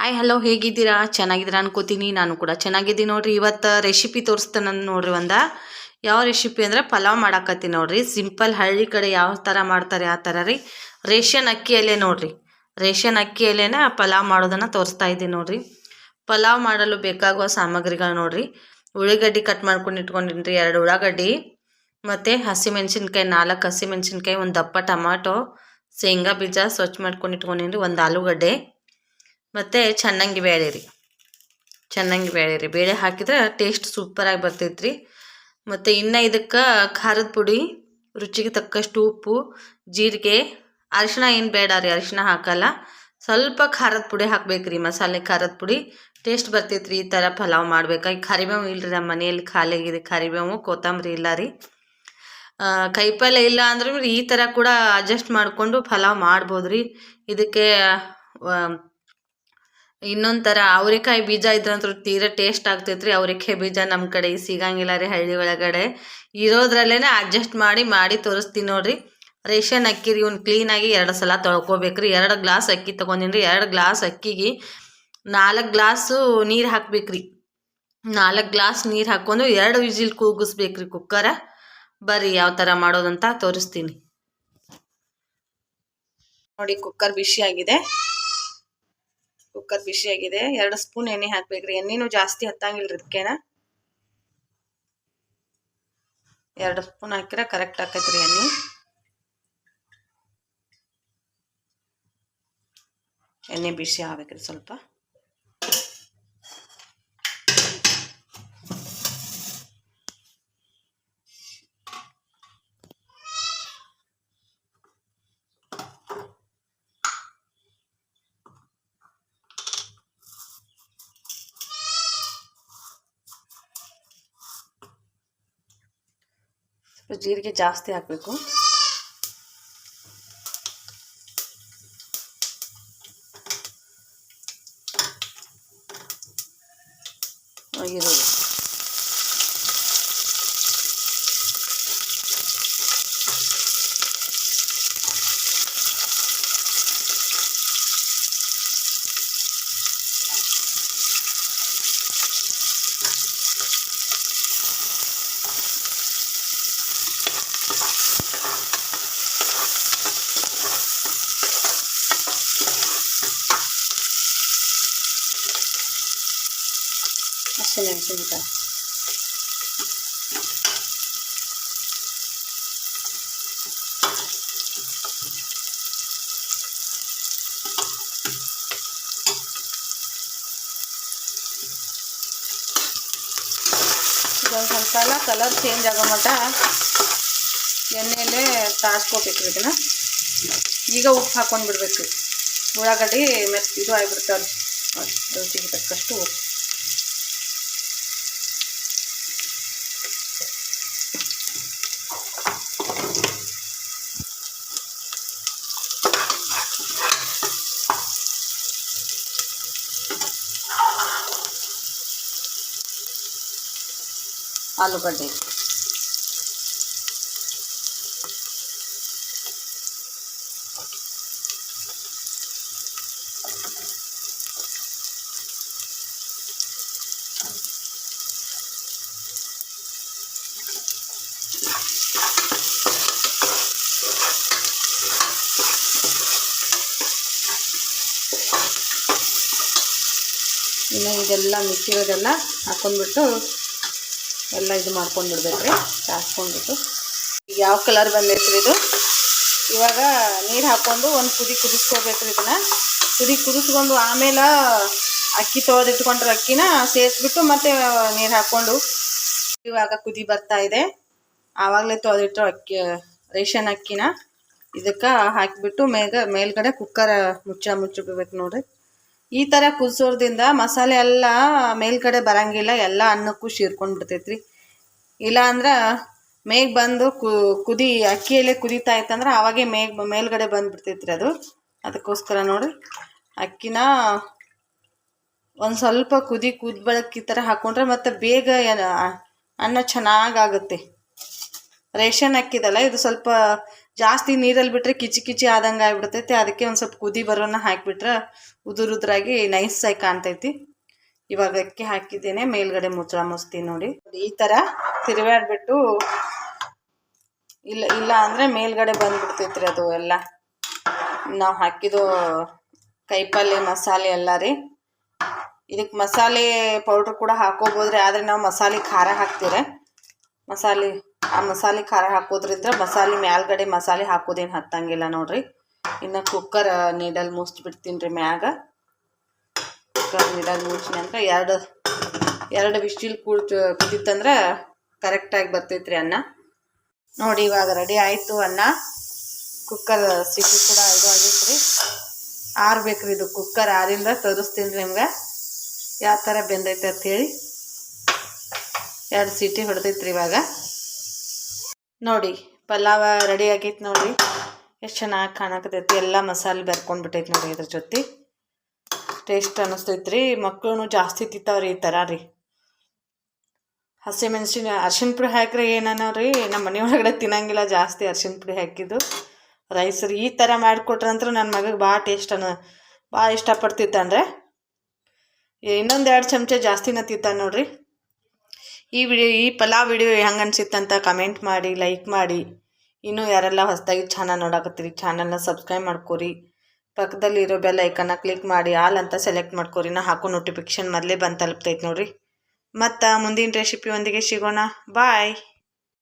Hi hello ಹೇಗಿದ್ದೀರಾ? ಚೆನ್ನಾಗಿದ್ದೀರಾ ಅನ್ಕೋತೀನಿ, ನಾನು ಕೂಡ ಚೆನ್ನಾಗಿದ್ದೀನಿ ನೋಡ್ರಿ. ಇವತ್ತು ರೆಸಿಪಿ ತೋರಿಸ್ತಾನೆ ನೋಡ್ರಿ ಒಂದು. ಯಾವ ರೆಸಿಪಿ ಅಂದ್ರೆ ಪಲಾವ್ ಮಾಡಾಕತ್ತೀನಿ ನೋಡ್ರಿ. ಸಿಂಪಲ್ ಹಳ್ಳಿ ಕಡೆ ಯಾವ ಥರ ಮಾಡ್ತಾರೆ, ಆ ಥರ ರೀ. ರೇಷನ್ ಅಕ್ಕಿ ಎಲೆ ನೋಡ್ರಿ. ರೇಷನ್ ಅಕ್ಕಿ ಎಲೆನ ಪಲಾವ್ ಮಾಡೋದನ್ನು ತೋರಿಸ್ತಾ ಇದ್ದೀನಿ ನೋಡ್ರಿ. ಪಲಾವ್ ಮಾಡಲು ಬೇಕಾಗುವ ಸಾಮಗ್ರಿಗಳು ನೋಡ್ರಿ. ಉಳ್ಳಾಗಡ್ಡಿ ಕಟ್ ಮಾಡ್ಕೊಂಡು ಇಟ್ಕೊಂಡಿನಿ ಎರಡು ಉಳ್ಳಾಗಡ್ಡಿ. ಮತ್ತು ಹಸಿಮೆಣ್ಸಿನ್ಕಾಯಿ, ನಾಲ್ಕು ಹಸಿಮೆಣ್ಸಿನ್ಕಾಯಿ, ಒಂದು ದಪ್ಪ ಟಮಾಟೊ, ಶೇಂಗಾ ಬೀಜ ಸ್ವಚ್ಛ ಮಾಡ್ಕೊಂಡು ಇಟ್ಕೊಂಡಿನಿ ಒಂದು ಆಲೂಗಡ್ಡೆ. ಮತ್ತು ಚೆನ್ನಾಗಿ ಬೇಳೆ ರೀ ಚೆನ್ನಾಗಿ ಬೇಳೆ ರೀ ಬೇಳೆ ಹಾಕಿದ್ರೆ ಟೇಸ್ಟ್ ಸೂಪರಾಗಿ ಬರ್ತೈತೆ ರೀ ಮತ್ತು ಇನ್ನು ಇದಕ್ಕೆ ಖಾರದ ಪುಡಿ, ರುಚಿಗೆ ತಕ್ಕಷ್ಟು ಉಪ್ಪು, ಜೀರಿಗೆ, ಅರಿಶಿಣ ಏನು ಬೇಡ ರೀ, ಅರಿಶಿಣ ಹಾಕಲ್ಲ. ಸ್ವಲ್ಪ ಖಾರದ ಪುಡಿ ಹಾಕ್ಬೇಕು ರೀ ಮಸಾಲೆ ಖಾರದ ಪುಡಿ. ಟೇಸ್ಟ್ ಬರ್ತೈತೆ ರೀ ಈ ಥರ ಪಲಾವ್ ಮಾಡ್ಬೇಕು. ಈಗ ಕರಿಬೇವು ಇಲ್ಲ ರೀ ನಮ್ಮ ಮನೆಯಲ್ಲಿ ಖಾಲಿ ಆಗಿದೆ. ಕರಿಬೇವು, ಕೊತ್ತಂಬರಿ ಇಲ್ಲ ರೀ. ಕೈಪಲ್ಯ ಇಲ್ಲ ಅಂದ್ರೂ ಈ ಥರ ಕೂಡ ಅಡ್ಜಸ್ಟ್ ಮಾಡಿಕೊಂಡು ಪಲಾವ್ ಮಾಡ್ಬೋದು ರೀ ಇದಕ್ಕೆ ಇನ್ನೊಂದು ಥರ ಅವ್ರೆಕಾಯಿ ಬೀಜ ಇದ್ರಂತೂ ತೀರ ಟೇಸ್ಟ್ ಆಗ್ತೈತ್ರಿ. ಅವ್ರಿಕಾಯಿ ಬೀಜ ನಮ್ಮ ಕಡೆ ಸಿಗಂಗಿಲ್ಲ ರೀ ಹಳ್ಳಿ ಒಳಗಡೆ. ಇರೋದ್ರಲ್ಲೇನೆ ಅಡ್ಜಸ್ಟ್ ಮಾಡಿ ಮಾಡಿ ತೋರಿಸ್ತೀನಿ ನೋಡ್ರಿ. ರೇಷನ್ ಅಕ್ಕಿ ರೀ, ಇವ್ನು ಕ್ಲೀನಾಗಿ ಎರಡು ಸಲ ತೊಳ್ಕೊಬೇಕ್ರಿ. ಎರಡು ಗ್ಲಾಸ್ ಅಕ್ಕಿ ತೊಗೊಂಡಿನಿ ಎರಡು ಗ್ಲಾಸ್ ಅಕ್ಕಿಗೆ ನಾಲ್ಕು ಗ್ಲಾಸು ನೀರು ಹಾಕ್ಬೇಕ್ರಿ. ನಾಲ್ಕು ಗ್ಲಾಸ್ ನೀರು ಹಾಕ್ಕೊಂಡು ಎರಡು ವಿಜಿಲ್ ಕೂಗಿಸ್ಬೇಕ್ರಿ ಕುಕ್ಕರ ಬರ್ರಿ ಯಾವ ಥರ ಮಾಡೋದಂತ ತೋರಿಸ್ತೀನಿ. ನೋಡಿ ಕುಕ್ಕರ್ ಬಿಸಿಯಾಗಿದೆ. ಕುಕ್ಕರ್ ಆಗಿದೆ. ಎರಡು ಸ್ಪೂನ್ ಎಣ್ಣೆ ಹಾಕ್ಬೇಕ್ರಿ. ಎಣ್ಣೆನೂ ಜಾಸ್ತಿ ಹತ್ತಂಗಿಲ್ರಿ ಇದಕ್ಕೇನ ಎರಡು ಸ್ಪೂನ್ ಹಾಕಿರ ಕರೆಕ್ಟ್ ಆಕೈತ್ರಿ ಎಣ್ಣೆ. ಎಣ್ಣೆ ಬಿಸಿ ಆಗ್ಬೇಕ್ರಿ ಸ್ವಲ್ಪ. ಜೀರಿಗೆ ಜಾಸ್ತಿ ಹಾಕಬೇಕು ಈರುಳ್ಳಿ ಹಸಿಮೆಣಸಿನ್ಕಾಯಿ ಇದೊಂದು ಸ್ವಲ್ಪ ಸಲ ಕಲರ್ ಚೇಂಜ್ ಆಗೋ ಮಟ್ಟ ಎಣ್ಣೆಯಲ್ಲೇ ತಾಡ್ಸ್ಕೋಬೇಕು ಇದನ್ನ ಈಗ ಉಪ್ಪು ಹಾಕೊಂಡ್ಬಿಡ್ಬೇಕು. ಉಳ್ಳಾಗಡ್ಡಿ ಮೆತ್ ಇದು ಆಗಿಬಿಡ್ತಾರೆ ರುಚಿಗೆ ತಕ್ಕಷ್ಟು ಉಪ್ಪು. ಆಲೂಗಡ್ಡೆ. ಇನ್ನು ಇದೆಲ್ಲ ಮಿಕ್ಕಿರೋದೆಲ್ಲ ಹಾಕೊಂಡ್ಬಿಟ್ಟು ಎಲ್ಲ ಇದು ಮಾಡ್ಕೊಂಡು ಬಿಡ್ಬೇಕ್ರಿ ಸಾಸ್ಕೊಂಡ್ಬಿಟ್ಟು ಯಾವ ಕಲರ್ ಬಂದೈತ್ರಿ ಇದು? ಇವಾಗ ನೀರು ಹಾಕ್ಕೊಂಡು ಒಂದು ಕುದಿ ಕುದಿಸ್ಕೋಬೇಕ್ರಿ ಇದನ್ನ. ಕುದಿ ಕುದಿಸ್ಕೊಂಡು ಆಮೇಲೆ ಅಕ್ಕಿ ತೊಳೆದಿಟ್ಕೊಂಡ್ರೆ ಅಕ್ಕಿನ ಸೇರಿಸ್ಬಿಟ್ಟು ಮತ್ತೆ ನೀರು ಹಾಕ್ಕೊಂಡು. ಇವಾಗ ಕುದಿ ಬರ್ತಾ ಇದೆ. ಆವಾಗಲೇ ತೊಳೆದಿಟ್ಟು ಅಕ್ಕಿ, ರೇಷನ್ ಅಕ್ಕಿನ. ಇದಕ್ಕೆ ಹಾಕಿಬಿಟ್ಟು ಮೇಗ, ಮೇಲ್ಗಡೆ ಕುಕ್ಕರ್ ಮುಚ್ಚ ಮುಚ್ಚಬೇಕು ನೋಡ್ರಿ. ಈ ಥರ ಕುದಿಸೋದ್ರಿಂದ ಮಸಾಲೆ ಎಲ್ಲ ಮೇಲ್ಗಡೆ ಬರಂಗಿಲ್ಲ, ಎಲ್ಲ ಅನ್ನಕ್ಕೂ ಶೀರ್ಕೊಂಡು ಬಿಡ್ತೈತ್ರಿ ಇಲ್ಲ ಅಂದ್ರೆ ಮೇಗ್ ಬಂದು ಕುದಿ ಅಕ್ಕಿಯಲ್ಲೇ ಕುದೀತಾ ಇತ್ತಂದ್ರೆ ಅವಾಗೆ ಮೇಗ್ ಮೇಲ್ಗಡೆ ಬಂದುಬಿಡ್ತೈತ್ರಿ ಅದು. ಅದಕ್ಕೋಸ್ಕರ ನೋಡಿ, ಅಕ್ಕಿನ ಒಂದು ಸ್ವಲ್ಪ ಕುದಿ, ಕುದ್ ಬಳಕೆ ಈ ಥರ ಹಾಕ್ಕೊಂಡ್ರೆ ಮತ್ತು ಬೇಗ ಅನ್ನ ಚೆನ್ನಾಗಾಗುತ್ತೆ. ರೇಷನ್ ಅಕ್ಕಿದಲ್ಲ, ಇದು ಸ್ವಲ್ಪ ಜಾಸ್ತಿ ನೀರಲ್ಲಿ ಬಿಟ್ಟರೆ ಕಿಚಿ ಕಿಚಿ ಆದಂಗೆ ಆಗ್ಬಿಡ್ತೈತಿ ಅದಕ್ಕೆ ಒಂದು ಸ್ವಲ್ಪ ಕುದಿ ಬರೋನ ಹಾಕಿಬಿಟ್ರೆ ಉದುರುದ್ರಾಗಿ ನೈಸ್ ನೈಸಾಗಿ ಕಾಣ್ತೈತಿ. ಇವಾಗ ಅಕ್ಕಿ ಹಾಕಿದ್ದೇನೆ, ಮೇಲ್ಗಡೆ ಮುಚ್ಚಳ ಮುಚ್ತೀನಿ ನೋಡಿ. ಈ ಥರ ತಿರುವಾಡ್ಬಿಟ್ಟು ಇಲ್ಲ ಇಲ್ಲ ಅಂದರೆ ಮೇಲ್ಗಡೆ ಬಂದ್ಬಿಡ್ತೈತ್ರಿ ಅದು ಎಲ್ಲ. ನಾವು ಹಾಕಿದ್ದು ಕೈಪಲ್ಲೆ ಮಸಾಲೆ ಎಲ್ಲ ರೀ. ಇದಕ್ಕೆ ಮಸಾಲೆ ಪೌಡ್ರ್ ಕೂಡ ಹಾಕೋಬೋದ್ರಿ, ಆದರೆ ನಾವು ಮಸಾಲೆ ಖಾರ ಹಾಕ್ತೀವಿ ಮಸಾಲೆ, ಆ ಮಸಾಲೆ ಖಾರ ಹಾಕೋದ್ರಿಂದ ಮಸಾಲೆ ಮ್ಯಾಲ್ಗಡೆ ಮಸಾಲೆ ಹಾಕೋದೇನು ಹತ್ತಂಗಿಲ್ಲ ನೋಡ್ರಿ. ಇನ್ನು ಕುಕ್ಕರ್ ನೀಡಲ್ ಮುಚ್ಚಿಬಿಡ್ತೀನಿ ರೀ ಮ್ಯಾಗ. ಕುಕ್ಕರ್ ಇಡೋದು ಮುಚ್ಚಿ ನಂತರ ಎರಡು ಎರಡು ವಿಶಿಲ್ ಕುಳಿತು ಕುದಿತ್ತಂದ್ರೆ ಕರೆಕ್ಟಾಗಿ ಬರ್ತೈತ್ರಿ ಅನ್ನ. ನೋಡಿ ಇವಾಗ ರೆಡಿ ಆಯಿತು ಅನ್ನ. ಕುಕ್ಕರ್ ಸಿಟಿ ಕೂಡ ಇದು ಆಗೈತ್ರಿ. ಆರ್ಬೇಕ್ರಿ ಇದು ಕುಕ್ಕರ್ ಆರಿಂದ ತೋರಿಸ್ತೀನಿ ನಿಮ್ಗೆ. ಯಾವ ಥರ ಬೆಂದೈತೆ ಅಂತ ಹೇಳಿ. ಎರಡು ಸೀಟಿ ಹೊಡೆದೈತ್ರಿ ಇವಾಗ. ನೋಡಿ, ಪಲಾವ ರೆಡಿ ಆಗೈತೆ ನೋಡಿ ಎಷ್ಟು ಚೆನ್ನಾಗಿ ಕಾಣಕತ್ತೈತಿ. ಎಲ್ಲ ಮಸಾಲೆ ಬೆರ್ಕೊಂಡು ಬಿಟ್ಟೈತೆ ನೋಡಿ ಇದ್ರ ಜೊತೆ. ಟೇಸ್ಟ್ ಅನ್ನಿಸ್ತೈತ್ರಿ. ಮಕ್ಕಳು ಜಾಸ್ತಿ ತಿಂತಾವ್ರಿ ಈ ಥರ ರೀ. ಹಸಿಮೆಣ್ಸಿನ ಅರ್ಶಿನ ಪುಡಿ ಹಾಕ್ರೆ ರೀ ನಮ್ಮ ಮನೆ ಒಳಗಡೆ ತಿನ್ನಂಗಿಲ್ಲ ಜಾಸ್ತಿ ಅರ್ಶಿನ ಪುಡಿ ಹಾಕಿದ್ದು. ರೈಸ್ ರೀ, ಈ ಥರ ಮಾಡಿಕೊಟ್ರಂದ್ರೆ ನನ್ನ ಮಗಗೆ ಭಾಳ ಟೇಸ್ಟ್ ಅನ್ನ ಭಾಳ ಇಷ್ಟಪಡ್ತಿತ್ತಂದ್ರೆ ಇನ್ನೊಂದು ಎರಡು ಚಮಚ ಜಾಸ್ತಿನ ತಿಂತಾನೆ ನೋಡ್ರಿ. ಈ ವಿಡಿಯೋ ಈ ಪಲಾವ್ ವಿಡಿಯೋ ಹೆಂಗೆ ಅನಿಸಿತ್ತಂತ ಕಮೆಂಟ್ ಮಾಡಿ ಲೈಕ್ ಮಾಡಿ. ಇನ್ನೂ ಯಾರೆಲ್ಲ ಹೊಸದಾಗಿ ಚಾನಲ್ ನೋಡಕತ್ತೀರಿ, ಚಾನಲ್ನ ಸಬ್ಸ್ಕ್ರೈಬ್ ಮಾಡ್ಕೊರಿ. ಪಕ್ಕದಲ್ಲಿ ಇರೋ ಬೆಲ್ ಐಕನ್ನ ಕ್ಲಿಕ್ ಮಾಡಿ ಆಲ್ ಅಂತ ಸೆಲೆಕ್ಟ್ ಮಾಡ್ಕೊರಿ ನಾ ಹಾಕೋ ನೋಟಿಫಿಕೇಶನ್ ಮೊದಲೇ ಬಂದು ತಲುಪ್ತೈತೆ ನೋಡ್ರಿ. ಮತ್ತು ಮುಂದಿನ ರೆಸಿಪಿ ಒಂದಿಗೆ ಸಿಗೋಣ. ಬಾಯ್